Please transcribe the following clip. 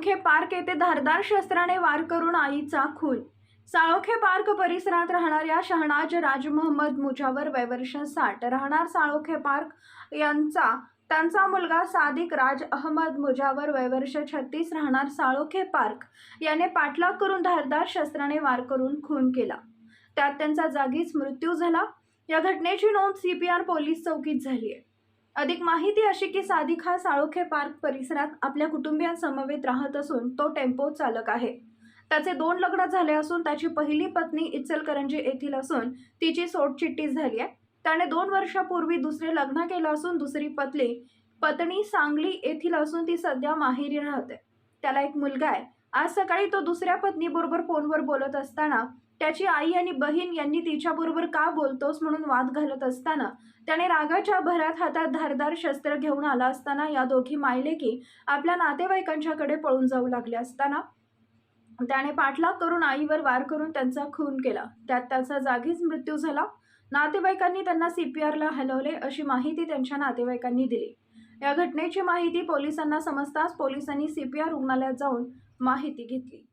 Park येथे धारदार शस्त्राने वार करून आईचा खून. साळोखे पार्क परिसरात राहणाऱ्या शहनाज राज मोहम्मद मुजावर वयवर्ष साठ. राहणार साळोखे पार्क यांचा त्यांचा मुलगा सादिक राज अहमद मुजावर वयवर्ष छत्तीस राहणार साळोखे पार्क याने पाठलाग करून धारदार शस्त्राने वार करून खून केला. त्यात त्यांचा जागीच मृत्यू झाला. या घटनेची नोंद सी पी आर पोलीस चौकीत झाली आहे. अधिक माहिती अशी की सादिक हा साळोखे पार्क परिसरात आपल्या कुटुंबियांसमवेत राहत असून तो टेम्पो चालक आहे. त्याचे दोन लग्न झाले असून त्याची पहिली पत्नी इचलकरंजी येथील असून तिची सोटचिट्टी झाली आहे. त्याने दोन वर्षापूर्वी दुसरे लग्न केलं असून दुसरी पत्नी पत्नी सांगली येथील असून ती सध्या माहेरी राहते. त्याला एक मुलगा आहे. आज सकाळी तो दुसऱ्या पत्नीबरोबर फोनवर बोलत असताना त्याची आई आणि बहीण यांनी तिच्याबरोबर का बोलतोस म्हणून वाद घालत असताना त्याने रागाच्या भरात हातात धारदार शस्त्र घेऊन आला असताना या दोघी मायलेकी आपल्या नातेवाईकांच्याकडे पळून जाऊ लागल्या असताना त्याने पाठलाग करून आईवर वार करून त्यांचा खून केला. त्यात त्याचा जागीच मृत्यू झाला. नातेवाईकांनी त्यांना सीपीआरला हलवले अशी माहिती त्यांच्या नातेवाईकांनी दिली. या घटनेची माहिती पोलिसांना समजताच पोलिसांनी सीपीआर रुग्णालयात जाऊन माहिती घेतली.